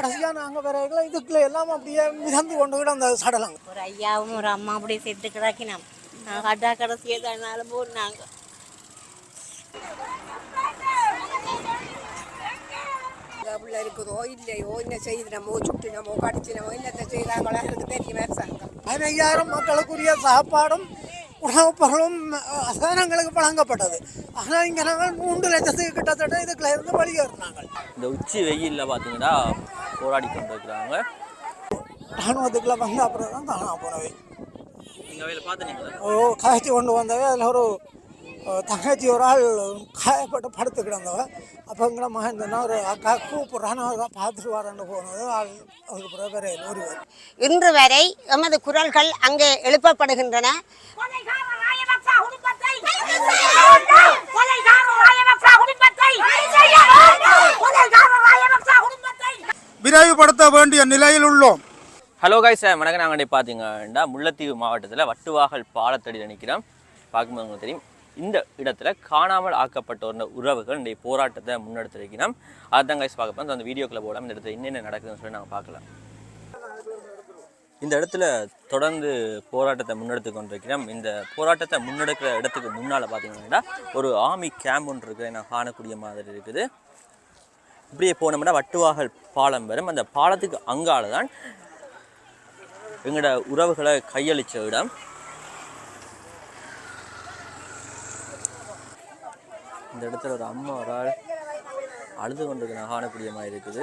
கடைசியாக நாங்கள் வரைகளை இதுக்குள்ள எல்லாம் அப்படியே மிதந்து கொண்டு கிடந்த சடலம். ஒரு ஐயாவும் ஒரு அம்மா அப்படியே செத்து கிடக்கினோம். நாங்கள் கடா கடைசியே தன்னால போனாங்க உள்ள இருக்குதோ இல்லையோ என்ன செய்தினமோ சுட்டினமோ கடிச்சினமோ என்னத்தை செய்தாங்களோ எனக்கு தெரியும் அரசாங்கம் பதினைஞ்சாயிரம் மக்களுக்குரிய சாப்பாடும் உணவுப் பொருளும் சாதனங்களுக்கு வழங்கப்பட்டது ஆனால் இங்கே நாங்கள் மூன்று லட்சத்துக்கு கிட்டத்தட்ட இதுக்குள்ள இருந்து வெளியேறினாங்க இந்த உச்சி வெயிலில் பார்த்தீங்கன்னா போராடி கொண்டு இருக்கிறாங்க ராணுவத்துக்குள்ள வந்த அப்புறம் தான் காணாம போனவை நீங்கள் அவையில் பார்த்துனீங்களா ஓ காய்ச்சி கொண்டு வந்தவை அதில் ஒரு தங்கச்சி ஒரு ஆள் காயப்பட்டு படுத்து கிடந்தவ அப்போ எங்களை மகன் சொன்னா ஒரு அக்கா கூப்பிட்றான்னு அவர் பார்த்துட்டு வரேன்னு போனது. ஆள் அதுக்கு பிறகு வேற ஒருவர் இன்று வரை எமது குரல்கள் அங்கே எழுப்பப்படுகின்றன. விரைவுபடுத்த வேண்டிய நிலையில் உள்ளோம். ஹலோ கைஸ் வணக்கம். நாங்கள் பார்த்தீங்கன்னா முல்லைத்தீவு மாவட்டத்தில் வட்டுவாகல் பாலத்தடியில் நிற்கிறோம் பார்க்கும்போது உங்களுக்கு தெரியும். இந்த இடத்துல காணாமல் ஆக்கப்பட்டோர் உறவுகள் இந்த போராட்டத்தை முன்னெடுத்திருக்கிறோம். அதுதான் கைஸ் பார்க்க போகிறோம் அந்த வீடியோக்குள்ள போகலாம். இந்த இடத்துல என்னென்ன நடக்குதுன்னு சொல்லி நாங்கள் பார்க்கலாம். இந்த இடத்துல தொடர்ந்து போராட்டத்தை முன்னெடுத்து கொண்டிருக்கிறோம். இந்த போராட்டத்தை முன்னெடுக்கிற இடத்துக்கு முன்னால் பார்த்தீங்கன்னா ஒரு ஆர்மி கேம்ப் ஒன்று இருக்குது. நான் காணக்கூடிய மாதிரி இருக்குது. இப்படியே போனோம்னா வட்டுவாகல் பாலம் வரும். அந்த பாலத்துக்கு அங்கால தான் எங்களோட உறவுகளை கையளித்த இடம். இந்த இடத்துல ஒரு அம்மா ஒரு ஆள் அழுது கொண்டிருக்க நான் காணக்கூடிய மாதிரி இருக்குது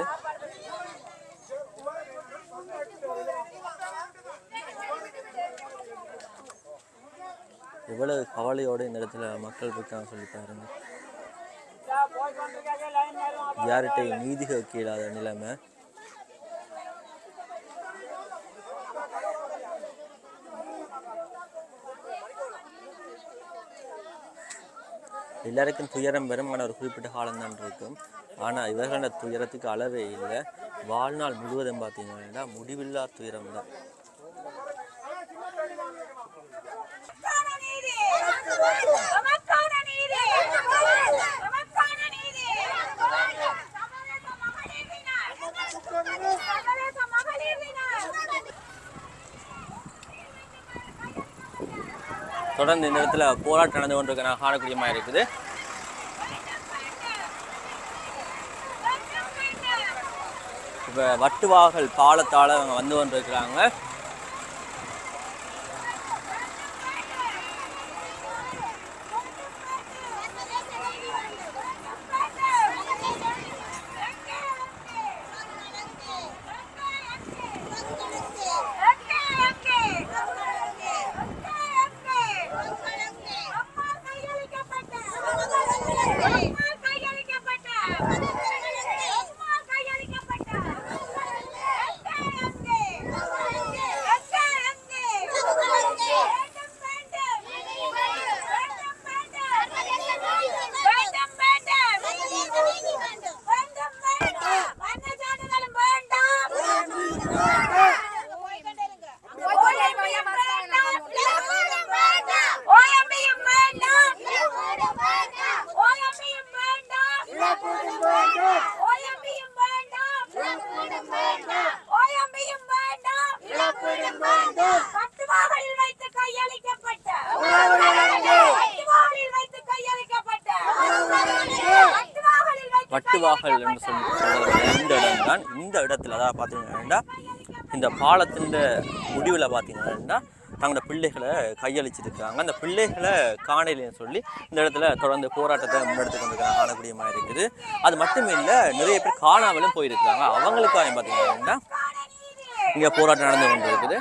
எவ்வளவு கவலையோடு இந்த இடத்துல மக்கள் இருக்காங்க சொல்லி பாருங்க. யார்கிட்டையும் நீதி கேட்க இல்லாத நிலைமை. எல்லாருக்கும் துயரம் வெறுமான ஆனால் ஒரு குறிப்பிட்ட காலம்தான் இருக்கும். ஆனால் இவர்களோட துயரத்துக்கு அளவே இல்லை. வாழ்நாள் முழுவதும் பார்த்தீங்கன்னா முடிவில்லா துயரம் தான் தொடர்ந்து இந்த இடத்துல போராட்டம் நடந்து கொண்டிருக்க நான் காணக்கூடிய இருக்குது. இப்போ வட்டுவாகல் பாலத்தால் அவங்க வந்து கொண்டிருக்கிறாங்க. பூவாகல் என்று சொல்லி இந்த இடம் தான் இந்த இடத்துல அதாவது பார்த்தீங்கன்னா இந்த பாலத்தின் முடிவில் பார்த்தீங்கன்னா தங்களோட பிள்ளைகளை கையளிச்சிருக்கிறாங்க. அந்த பிள்ளைகளை காணலைன்னு சொல்லி இந்த இடத்துல தொடர்ந்து போராட்டத்தை முன்னெடுத்து கொண்டு காணக்கூடிய மாதிரி இருக்குது. அது மட்டும் இல்லை நிறைய பேர் காணாமலும் போயிருக்கிறாங்க. அவங்களுக்காக பார்த்தீங்கன்னா இங்கே போராட்டம் நடந்து கொண்டு இருக்குது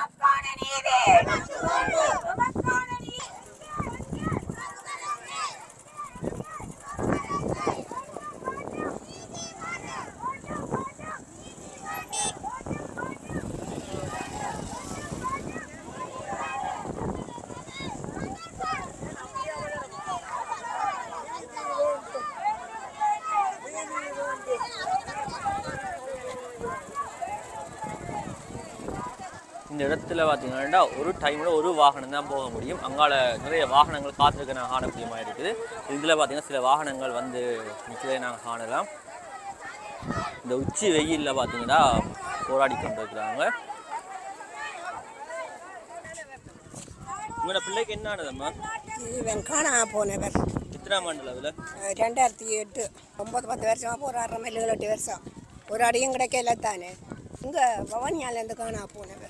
இடத்துல பார்த்தீங்கன்னா ஒரு டைமில் ஒரு வாகனம் தான் போக முடியும். அங்கால நிறைய வாகனங்கள் காத்திருக்க நான் காணக்கூடிய மாதிரி இருக்குது. இதில் பார்த்தீங்கன்னா சில வாகனங்கள் வந்து நிற்கிறதை நாங்கள் காணலாம். இந்த உச்சி வெயிலில் பார்த்தீங்கன்னா போராடி கொண்டு இருக்கிறாங்க உங்களோட பிள்ளைக்கு என்ன ஆனதம்மா? இவன் காணாம போனவர் எத்தனாம் ஆண்டு அதில்? ரெண்டாயிரத்தி எட்டு. ஒன்பது பத்து வருஷமாக போராடுற மாதிரி ஏழு எட்டு வருஷம். ஒரு அடியும் கிடைக்கல தானே. இங்கே பவனியாலேருந்து காணாம போனவர்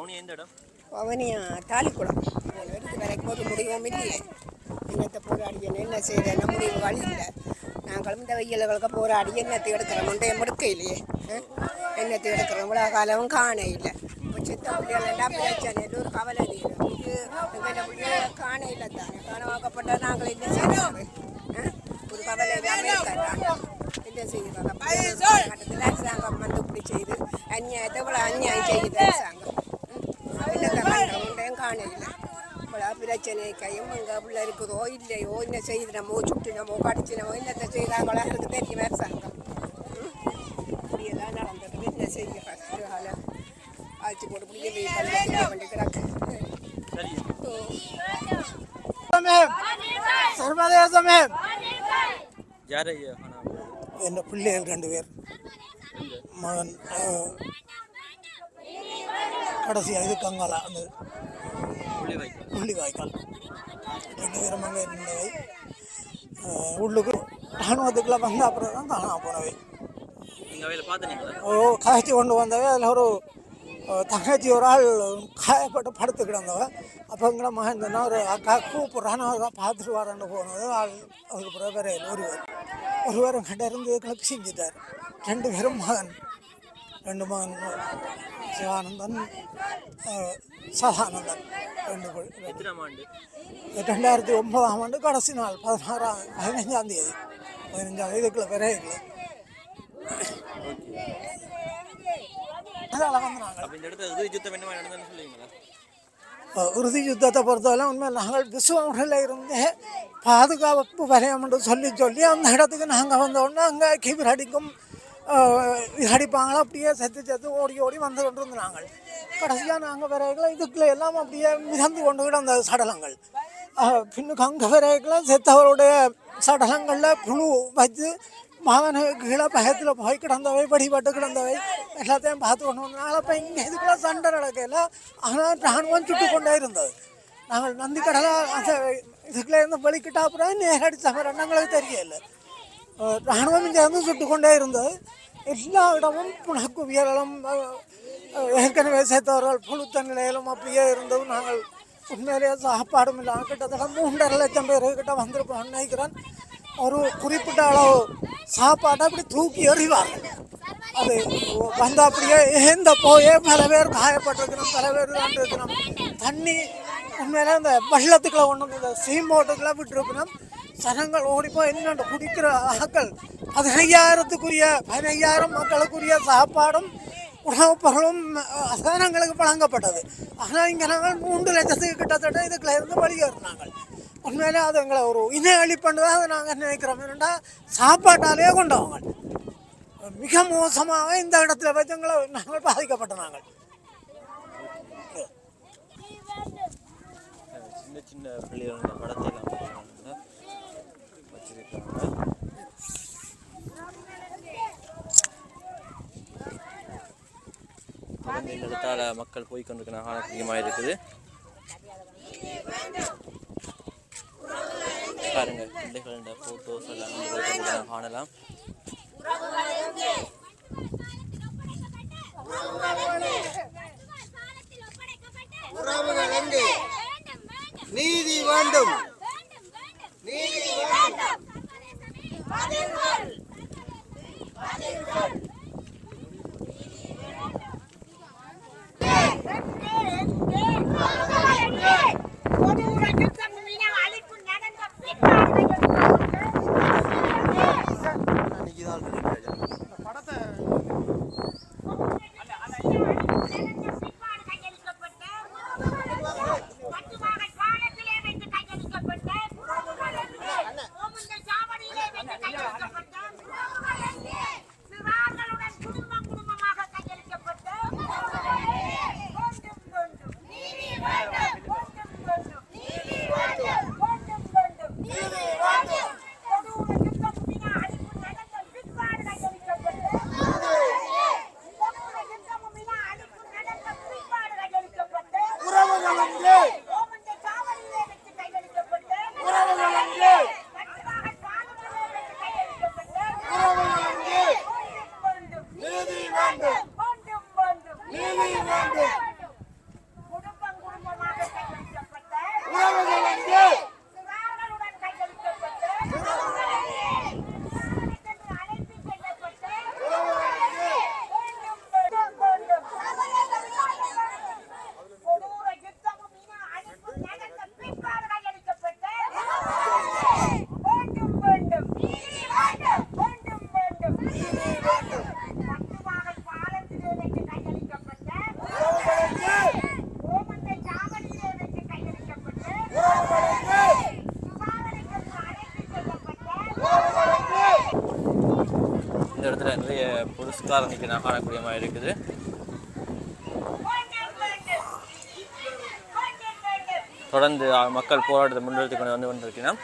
ஓகே எந்த இடம்? பவனியா தாலிக்குளம் வரைக்கும் போது முடிவும் இல்லை என்னத்தை போராடி என்ன செய்த என்ன முடிவு வழி இல்லை நாங்களும் இந்த வெயில்களுக்கு போராடி என்னத்தை எடுக்கிறோம்? முண்டைய முடுக்க இல்லையே என்னத்தை எடுக்கிறோம்? இவ்வளோ காலமும் காண இல்லை. சித்த பிள்ளைகள் பிரச்சனை. ஒரு கவலை தீரும் இது இவங்க பிள்ளைகள் காண இல்லை தானே. காணவாக்கப்பட்ட நாங்கள் என்ன செய்யறது ஒரு கவலை இல்லாமல் என்ன செய்யறாங்க காலகட்டத்தில் அரசாங்கம் வந்து இப்படி செய்து அந்நியாயத்தை இவ்வளோ அந்நியாயம் செய்யுது அரசாங்கம். என்னத்தை பண்ணுறோம் முண்டையும் காண இல்லை இவ்வளோ பிரச்சனைக்கையும் எங்கள் பிள்ளை இருக்குதோ இல்லையோ என்ன செய்தினமோ சுட்டினமோ கடிச்சினமோ என்னத்தை செய்கிறாங்களோ எனக்கு தெரியும் அரசாங்கம்? இப்படியெல்லாம் நடந்தது என்ன செய்கிறாங்க ஒரு காலம் ஆட்சி போட்டு பிடிக்க பண்ணி கிடக்கு சரி சர்வதேசமே யார் ஐயா காணாம என் பிள்ளைகள் ரெண்டு பேர் மகன் கடைசியாக இது கங்காலா அந்த புள்ளி வைக்கல் முள்ளிவாய்க்கால் ரெண்டு பேரும் அங்கே அஹ், உள்ளுக்கு இராணுவத்துக்குள்ள வந்த அப்புறம் தான் காணாம போனவை. ஓ காய்ச்சி கொண்டு வந்தவை. அதில் ஒரு தங்கச்சி ஒரு ஆள் காயப்பட்டு படுத்து கிடந்தவ. அப்போ எங்களை மகன் சொன்னா ஒரு அக்கா கூப்பிட்றான்னு அவர் பார்த்துட்டு வரேன்னு போனது. ஆள் அதுக்கு பிறகு வேற ஒருவர். ஒருவரும் கிட்ட இருந்து செஞ்சிட்டார். ரெண்டு பேரும் மகன். ரெண்டு மகன் சிவானந்தன் சதானந்தன் ரெண்டு ரெண்டாயிரத்தி ஒன்பதாம் ஆண்டு கடைசி நாள் பதினாறாம் பதினஞ்சாம் தேதி. பதினஞ்சாம் தேதிக்குள்ள விரைவில் அதால் வந்து நாங்கள் உறுதி யுத்தத்தை பொறுத்தவரை உண்மையில் நாங்கள் விசுவங்களில் இருந்து பாதுகாப்பு வரையம் என்று சொல்லி சொல்லி அந்த இடத்துக்கு நாங்கள் வந்தோடனே அங்கே கீபர் அடிக்கும். அடிப்பாங்களா அப்படியே செத்து செத்து ஓடி ஓடி வந்து கொண்டு இருந்தோம் கடைசியாக நாங்கள் வரைகளை இதுக்குள்ள எல்லாம் அப்படியே மிதந்து கொண்டு கிடந்த சடலங்கள். பின்னுக்கு அங்கே வரைகளை செத்தவருடைய சடலங்களில் புழு வச்சு மகனு கீழே பயத்தில் போய் கிடந்தவை படிபட்டு கிடந்தவை எல்லாத்தையும் பார்த்து கொண்டு வந்தாங்க. அப்போ இங்கே இதுக்குள்ள சண்டை நடக்கல. ஆனால் ராணுவம் சுட்டு கொண்டே இருந்தது. நாங்கள் நந்தி கடலை அந்த இதுக்குள்ளே இருந்து வெளிக்கிட்டா அப்புறம் நேரடி சமரம் எங்களுக்கு தெரியல. ராணுவம் இங்கே வந்து சுட்டு கொண்டே இருந்தது எல்லா இடமும் புனக்குவியலும் ஏற்கனவே சேர்த்தவர்கள் புழுத்த நிலையிலும் அப்படியே இருந்தது நாங்கள் உண்மையிலேயே சாப்பாடும் இல்லாமல் கிட்டத்தட்ட மூன்றரை லட்சம் பேர் கிட்ட வந்திருப்போம் நினைக்கிறேன் ஒரு குறிப்பிட்ட அளவு சாப்பாட்டை அப்படி தூக்கி எறிவார்கள் அது வந்த அப்படியே ஏந்த போயே பல பேர் காயப்பட்டிருக்கிறோம் பல பேர் இருக்கிறோம் தண்ணி உண்மையில இந்த வெள்ளத்துக்குள்ள ஒன்று இந்த சீம்போட்டுக்குள்ள விட்டுருக்கணும் சனங்கள் ஓடிப்போ என்னென்று குடிக்கிற ஆக்கள்? பதினையாயிரத்துக்குரிய பதினையாயிரம் மக்களுக்குரிய சாப்பாடும் உணவுப் பொருளும் சனங்களுக்கு வழங்கப்பட்டது. ஆனால் இங்கே நாங்கள் மூன்று லட்சத்துக்கு கிட்டத்தட்ட இதுக்குள்ள இருந்து வெளியேறினாங்க. உண்மையிலே அது எங்களை ஒரு இன அழிப்பண்டு தான் அதை நாங்கள் நினைக்கிறோம். என்னென்னா சாப்பாட்டாலேயே கொண்டவங்க. மிக மோசமாக இந்த இடத்துல வச்சு எங்களை நாங்கள் பாதிக்கப்பட்ட நாங்கள் சின்ன சின்ன பிள்ளைகளோட படத்தை எல்லாம் போடுறாங்க வச்சிருக்காங்க தொடர்ந்து இந்த இடத்தால மக்கள் போய் கொண்டிருக்கிற அதிகமாக இருக்குது பாருங்க பிள்ளைகளோட ஃபோட்டோஸ் எல்லாம் காணலாம். நீதி வேண்டும். இந்த இடத்துல நிறைய புரஸ்காரம் நிற்க நான் காணக்கூடிய மாதிரி இருக்குது. தொடர்ந்து மக்கள் போராட்டத்தை முன்னெடுத்து கொண்டு வந்து கொண்டிருக்கிறோம்.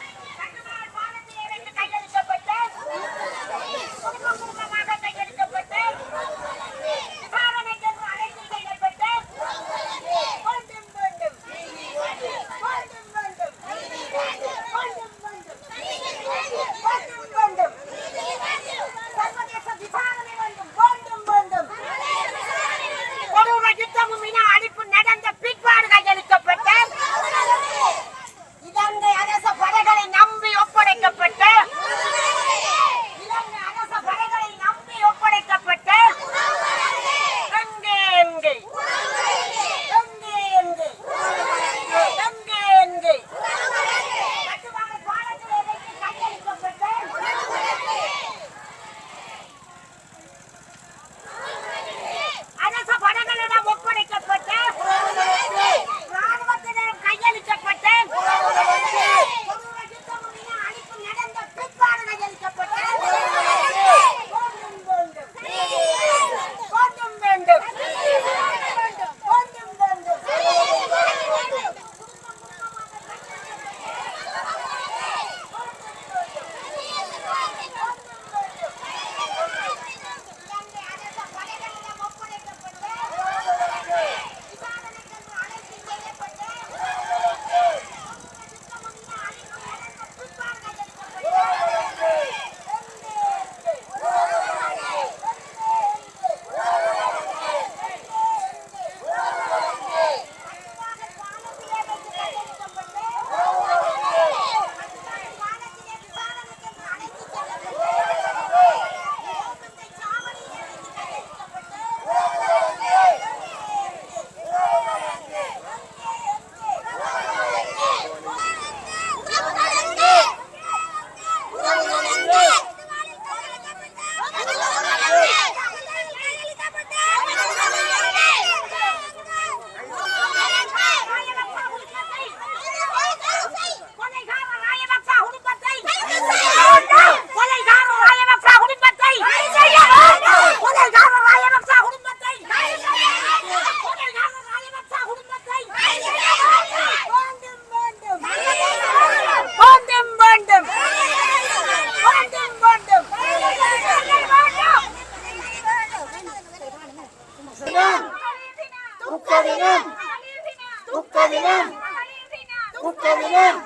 சொல்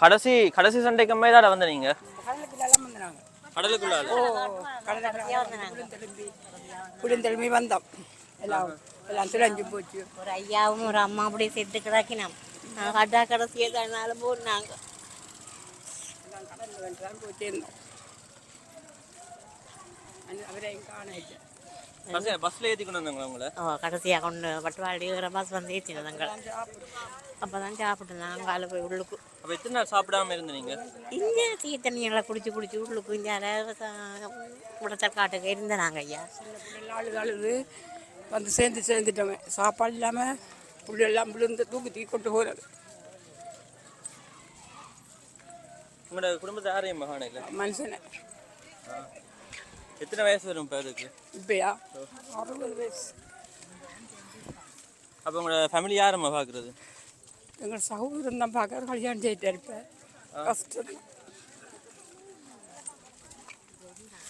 கடைசி கடைசி சண்டைக்கு மேலாட வந்த நீங்க? கடலுக்குள்ள வந்தோம். எல்லாம் எல்லாம் திரஞ்சு போச்சு. ஒரு ஐயாவும் ஒரு அம்மா அப்படியே செத்து கிடக்கினோம். அட்டா கடைசியே தன்னால போனாங்க கடலில் வந்து தான் போய் பஸ்ல ஏத்தி கொண்டு வந்தாங்களா உங்களை? கடைசியாக கொண்டு பட்டுவாடி ஒரு பஸ் வந்து ஏற்றினதாங்க அப்போ தான் சாப்பிட்டு நாங்கள் காலை போய் உள்ளுக்கு. அப்ப எத்தனை நாள் சாப்பிடாம இருந்தீங்க? இங்கே தீ தண்ணியெல்லாம் குடிச்சு குடிச்சு உள்ளுக்கு இங்கே உடத்தல் காட்டுக்கு இருந்த நாங்கள் ஐயா. ஆளு அழுது வந்து சேர்ந்து சேர்ந்துட்டோமே. சாப்பாடு இல்லாமல் புள்ளெல்லாம் விழுந்து தூக்கி தூக்கி கொண்டு போகிறது உங்களோட குடும்பத்தை யாரையும் மகான? இல்ல மனுஷனை எத்தனை வயசு வரும் இப்போ அதுக்கு? இப்பயா? அறுபது வயசு. அப்போ உங்களோட ஃபேமிலி யாரம்மா பார்க்குறது எங்கள் சகோதரன் தான் பார்க்க கல்யாணம் செய்யிட்டு இருப்பேன் கஷ்டம்.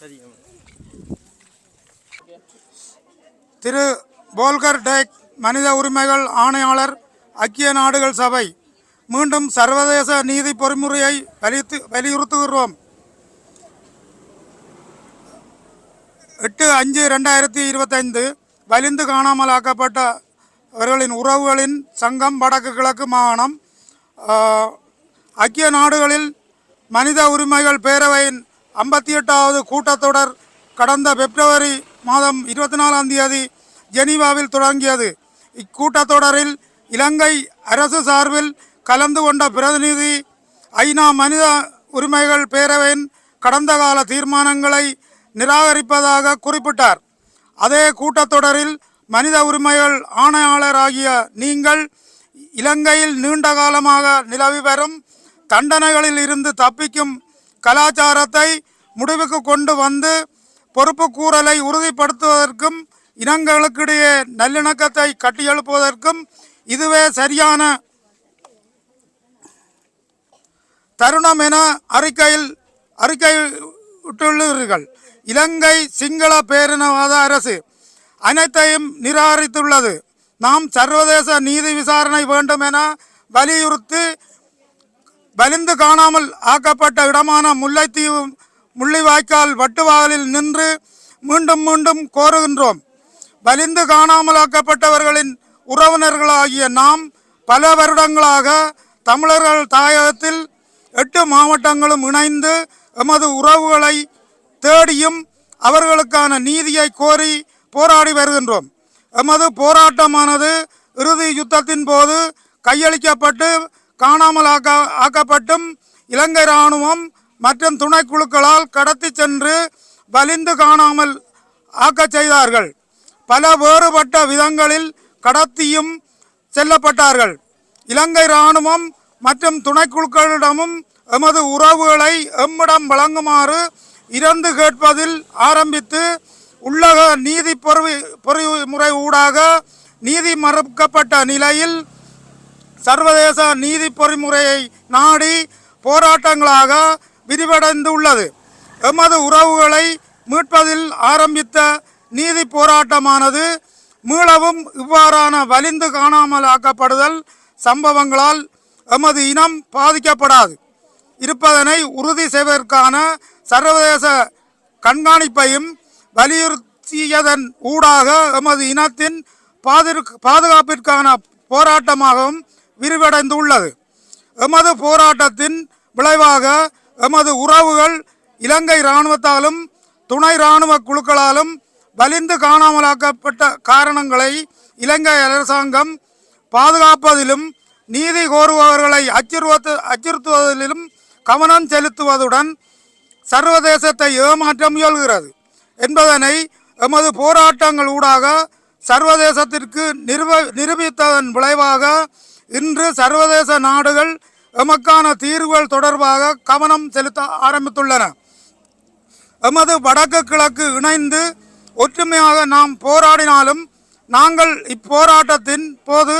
சரி திரு போல்கர் டேக் மனித உரிமைகள் ஆணையாளர் ஐக்கிய நாடுகள் சபை. மீண்டும் சர்வதேச நீதி பொறிமுறையை வலியுறுத்து வலியுறுத்துகிறோம். எட்டு அஞ்சு ரெண்டாயிரத்தி இருபத்தைந்து வலிந்து காணாமலாக்கப்பட்டவர்களின் உறவுகளின் சங்கம் வடக்கு கிழக்கு மாகாணம் ஐக்கிய நாடுகளில் மனித உரிமைகள் பேரவையின் ஐம்பத்தி எட்டாவது கூட்டத்தொடர் கடந்த பிப்ரவரி மாதம் இருபத்தி நாலாம் தேதி ஜெனீவாவில் தொடங்கியது. இக்கூட்டத்தொடரில் இலங்கை அரசு சார்பில் கலந்து கொண்ட பிரதிநிதி ஐநா மனித உரிமைகள் பேரவையின் கடந்த கால தீர்மானங்களை நிராகரிப்பதாக குறிப்பிட்டார். அதே கூட்டத்தொடரில் மனித உரிமைகள் ஆணையாளராகிய நீங்கள் இலங்கையில் நீண்ட காலமாக நிலவி வரும் தண்டனைகளில் இருந்து தப்பிக்கும் கலாச்சாரத்தை முடிவுக்கு கொண்டு வந்து பொறுப்புக்கூறலை உறுதிப்படுத்துவதற்கும் இனங்களுக்கிடையே நல்லிணக்கத்தை கட்டியெழுப்புவதற்கும் இதுவே சரியான தருணம் என அறிக்கையில் அறிக்கை விட்டுள்ளீர்கள் இலங்கை சிங்கள பேரினவாத அரசு அனைத்தையும் நிராகரித்துள்ளது. நாம் சர்வதேச நீதி விசாரணை வேண்டும் என வலியுறுத்தி வலிந்து காணாமல் ஆக்கப்பட்ட இடமான முல்லைத்தீவு முள்ளிவாய்க்கால் வட்டுவாகலில் நின்று மீண்டும் மீண்டும் கோருகின்றோம். வலிந்து காணாமலாக்கப்பட்டவர்களின் உறவினர்களாகிய நாம் பல வருடங்களாக தமிழர்கள் தாயகத்தில் எட்டு மாவட்டங்களும் இணைந்து எமது உறவுகளை தேடியும் அவர்களுக்கான நீதியை கோரி போராடி வருகின்றோம். எமது போராட்டமானது இறுதி யுத்தத்தின் போது கையளிக்கப்பட்டு காணாமல் ஆக்க ஆக்கப்பட்டும் இலங்கை இராணுவம் மற்றும் துணைக்குழுக்களால் கடத்தி சென்று வலிந்து காணாமல் ஆக்கச் செய்தார்கள். பல வேறுபட்ட விதங்களில் கடத்தியும் செல்லப்பட்டார்கள். இலங்கை இராணுவம் மற்றும் துணைக்குழுக்களிடமும் எமது உறவுகளை எம்மிடம் வழங்குமாறு இறந்து கேட்பதில் ஆரம்பித்து உள்ளக நீதி பொறி பொறிமுறை ஊடாக நீதி மறுக்கப்பட்ட நிலையில் சர்வதேச நீதி பொறிமுறையை நாடி போராட்டங்களாக விரிவடைந்துள்ளது. எமது உறவுகளை மீட்பதில் ஆரம்பித்த நீதி போராட்டமானது மீளவும் இவ்வாறான வலிந்து காணாமலாக்கப்படுதல் சம்பவங்களால் எமது இனம் பாதிக்கப்படாது. இருப்பதனை உறுதி செய்வதற்கான சர்வதேச கண்காணிப்பையும் வலியுறுத்தியதன் ஊடாக எமது இனத்தின் பாதுகாப்பிற்கான போராட்டமாகவும் விரிவடைந்துள்ளது. எமது போராட்டத்தின் விளைவாக எமது உறவுகள் இலங்கை இராணுவத்தாலும் துணை இராணுவ குழுக்களாலும் வலிந்து காணாமலாக்கப்பட்ட காரணங்களை இலங்கை அரசாங்கம் பாதுகாப்பதிலும் நீதி கோருபவர்களை அச்சுறுத்து அச்சுறுத்துவதிலும் கவனம் செலுத்துவதுடன் சர்வதேசத்தை ஏமாற்றம் இயல்கிறது என்பதனை எமது போராட்டங்கள் ஊடாக சர்வதேசத்திற்கு நிரூப நிரூபித்ததன் விளைவாக இன்று சர்வதேச நாடுகள் எமக்கான தீர்வுகள் தொடர்பாக கவனம் செலுத்த ஆரம்பித்துள்ளன. எமது வடக்கு கிழக்கு இணைந்து ஒற்றுமையாக நாம் போராடினாலும் நாங்கள் இப்போராட்டத்தின் போது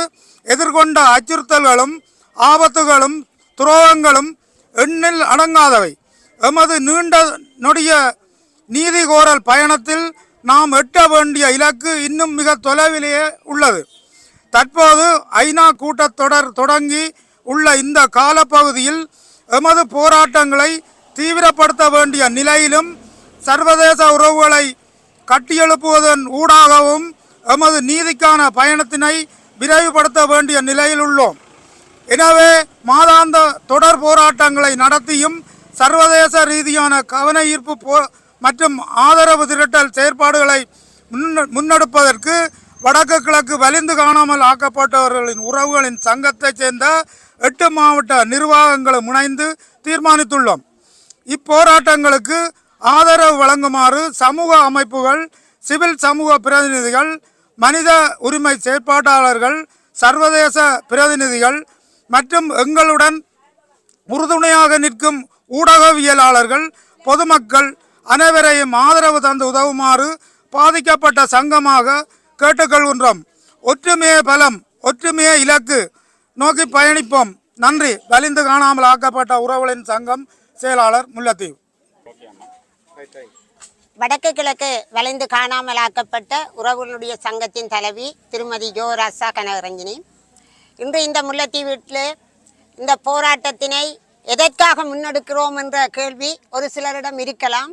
எதிர்கொண்ட அச்சுறுத்தல்களும் ஆபத்துகளும் துரோகங்களும் எண்ணில் அடங்காதவை. எமது நீண்ட நொடிய நீதி கோரல் பயணத்தில் நாம் எட்ட வேண்டிய இலக்கு இன்னும் மிக தொலைவிலேயே உள்ளது. தற்போது ஐநா கூட்டத்தொடர் தொடங்கி உள்ள இந்த காலப்பகுதியில் எமது போராட்டங்களை தீவிரப்படுத்த வேண்டிய நிலையிலும் சர்வதேச உறவுகளை கட்டியெழுப்புவதன் ஊடாகவும் எமது நீதிக்கான பயணத்தினை விரைவுபடுத்த வேண்டிய நிலையில் உள்ளோம். எனவே மாதாந்த தொடர் போராட்டங்களை நடத்தியும் சர்வதேச ரீதியான கவன ஈர்ப்பு போ மற்றும் ஆதரவு திரட்டல் செயற்பாடுகளை முன்ன- முன்னெடுப்பதற்கு வடக்கு கிழக்கு வலிந்து காணாமல் ஆக்கப்பட்டவர்களின் உறவுகளின் சங்கத்தைச் சேர்ந்த எட்டு மாவட்ட நிர்வாகங்களும் முனைந்து தீர்மானித்துள்ளோம். இப்போராட்டங்களுக்கு ஆதரவு வழங்குமாறு சமூக அமைப்புகள் சிவில் சமூக பிரதிநிதிகள் மனித உரிமை செயற்பாட்டாளர்கள் சர்வதேச பிரதிநிதிகள் மற்றும் எங்களுடன் உறுதுணையாக நிற்கும் ஊடகவியலாளர்கள் பொதுமக்கள் அனைவரையும் ஆதரவு தந்து உதவுமாறு பாதிக்கப்பட்ட சங்கமாக கேட்டுக்கொள்கின்றோம். ஒற்றுமையே பலம் ஒற்றுமையே இலக்கு. நோக்கி பயணிப்போம். நன்றி. வலிந்து காணாமல் ஆக்கப்பட்ட உறவுகளின் சங்கம் செயலாளர் முல்லத்தீவு. வடக்கு கிழக்கு வளைந்து காணாமலாக்கப்பட்ட உறவுகளுடைய சங்கத்தின் தலைவி திருமதி ஜோ ராசா கனகரஞ்சினி. இன்று இந்த முல்லத்தீ வீட்டில் இந்த போராட்டத்தினை எதற்காக முன்னெடுக்கிறோம் என்ற கேள்வி ஒரு சிலரிடம் இருக்கலாம்.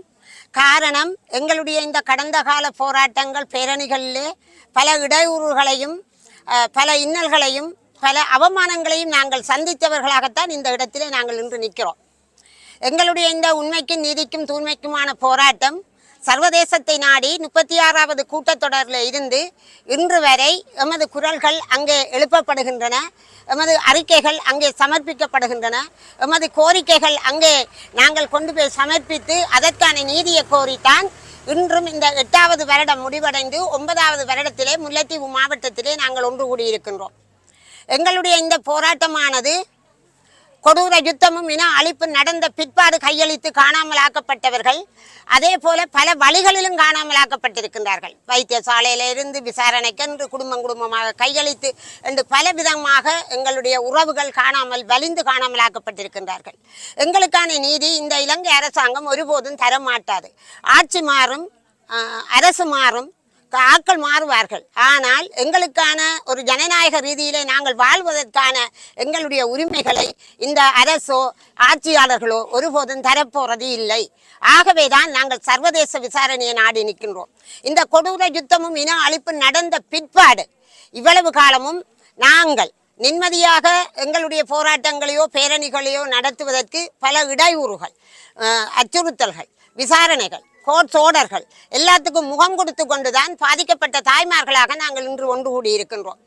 காரணம் எங்களுடைய இந்த கடந்த கால போராட்டங்கள் பேரணிகளிலே பல இடையூறுகளையும் பல இன்னல்களையும் பல அவமானங்களையும் நாங்கள் சந்தித்தவர்களாகத்தான் இந்த இடத்திலே நாங்கள் இன்று நிற்கிறோம். எங்களுடைய இந்த உண்மைக்கும் நீதிக்கும் தூய்மைக்குமான போராட்டம் சர்வதேசத்தை நாடி முப்பத்தி ஆறாவது கூட்டத்தொடரில் இருந்து இன்று வரை எமது குரல்கள் அங்கே எழுப்பப்படுகின்றன எமது அறிக்கைகள் அங்கே சமர்ப்பிக்கப்படுகின்றன எமது கோரிக்கைகள் அங்கே நாங்கள் கொண்டு போய் சமர்ப்பித்து அதற்கான நீதியை கோரித்தான் இன்றும் இந்த எட்டாவது வருடம் முடிவடைந்து ஒன்பதாவது வருடத்திலே முல்லைத்தீவு மாவட்டத்திலே நாங்கள் ஒன்று கூடியிருக்கின்றோம். எங்களுடைய இந்த போராட்டமானது கொடூர யுத்தமும் இன அழிப்பு நடந்த பிற்பாடு கையளித்து காணாமலாக்கப்பட்டவர்கள். அதே போல பல வழிகளிலும் காணாமலாக்கப்பட்டிருக்கின்றார்கள். வைத்தியசாலையில இருந்து விசாரணைக்கென்று குடும்பம் குடும்பமாக கையளித்து என்று பல விதமாக எங்களுடைய உறவுகள் காணாமல் வலிந்து காணாமலாக்கப்பட்டிருக்கின்றார்கள். எங்களுக்கான நீதி இந்த இலங்கை அரசாங்கம் ஒருபோதும் தர மாட்டாது ஆட்சி மாறும் அரசு மாறும் ஆக்கள் மாறுவார்கள். ஆனால் எங்களுக்கான ஒரு ஜனநாயக ரீதியிலே நாங்கள் வாழ்வதற்கான எங்களுடைய உரிமைகளை இந்த அரசோ ஆட்சியாளர்களோ ஒருபோதும் தரப்போறது இல்லை. ஆகவே தான் நாங்கள் சர்வதேச விசாரணையை நாடி நிற்கின்றோம். இந்த கொடூர யுத்தமும் இன அழிப்பு நடந்த பிற்பாடு இவ்வளவு காலமும் நாங்கள் நிம்மதியாக எங்களுடைய போராட்டங்களையோ பேரணிகளையோ நடத்துவதற்கு பல இடையூறுகள் அச்சுறுத்தல்கள் விசாரணைகள் கோட் ஓடர்கள் எல்லாத்துக்கும் முகம் கொடுத்து கொண்டுதான் பாதிக்கப்பட்ட தாய்மார்களாக நாங்கள் இன்று ஒன்று கூடி இருக்கின்றோம்.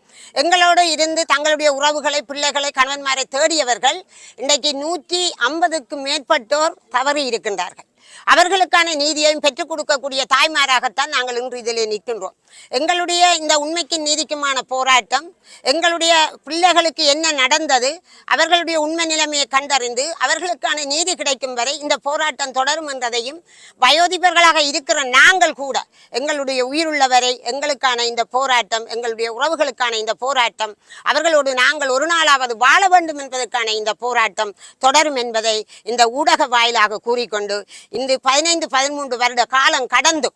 எங்களோடு இருந்து தங்களுடைய உறவுகளை பிள்ளைகளை கணவன்மாரை தேடியவர்கள் இன்றைக்கு நூற்றி ஐம்பதுக்கும் மேற்பட்டோர் தவறி இருக்கின்றார்கள். அவர்களுக்கான நீதியையும் பெற்றுக் கொடுக்கக்கூடிய தாய்மாராகத்தான் நாங்கள் இன்று இதிலே நிற்கின்றோம். எங்களுடைய இந்த உண்மைக்கும் நீதிக்குமான போராட்டம் எங்களுடைய பிள்ளைகளுக்கு என்ன நடந்தது அவர்களுடைய உண்மை நிலைமையை கண்டறிந்து அவர்களுக்கான நீதி கிடைக்கும் வரை இந்த போராட்டம் தொடரும் என்றதையும் வயோதிபர்களாக இருக்கிற நாங்கள் கூட எங்களுடைய உயிருள்ளவரை எங்களுக்கான இந்த போராட்டம் எங்களுடைய உறவுகளுக்கான இந்த போராட்டம் அவர்களோடு நாங்கள் ஒரு நாளாவது வாழ வேண்டும் என்பதற்கான இந்த போராட்டம் தொடரும் என்பதை இந்த ஊடக வாயிலாக கூறிக்கொண்டு இந்த பதினைந்து பதிமூன்று வருட காலம் கடந்து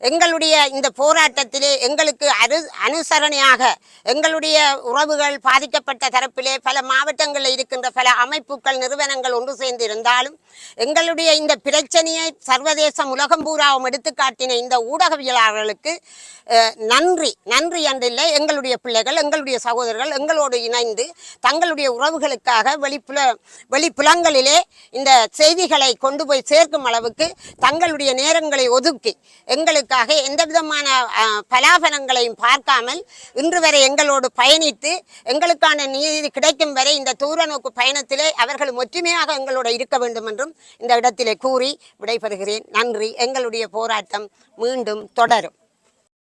எங்களுடைய இந்த போராட்டத்திலே எங்களுக்கு அரு அனுசரணையாக எங்களுடைய உறவுகள் பாதிக்கப்பட்ட தரப்பிலே பல மாவட்டங்களில் இருக்கின்ற பல அமைப்புகள் நிறுவனங்கள் ஒன்று சேர்ந்து இருந்தாலும் எங்களுடைய இந்த பிரச்சனையை சர்வதேசம் உலகம் பூராவும் எடுத்துக்காட்டின இந்த ஊடகவியலாளர்களுக்கு நன்றி நன்றி என்றில்லை எங்களுடைய பிள்ளைகள் எங்களுடைய சகோதரர்கள் எங்களோடு இணைந்து தங்களுடைய உறவுகளுக்காக வெளிப்புல வெளிப்புலங்களிலே இந்த செய்திகளை கொண்டு போய் சேர்க்கும் அளவுக்கு தங்களுடைய நேரங்களை ஒதுக்கி எங்களுக்காக எந்த விதமான பலாபலங்களையும் பார்க்காமல் இன்று வரை எங்களோடு பயணித்து எங்களுக்கான நீதி கிடைக்கும் வரை இந்த தூர நோக்கு பயணத்திலே அவர்கள் ஒற்றுமையாக எங்களோடு இருக்க வேண்டும் என்றும் இந்த இடத்திலே கூறி விடைபெறுகிறேன். நன்றி. எங்களுடைய போராட்டம் மீண்டும் தொடரும்.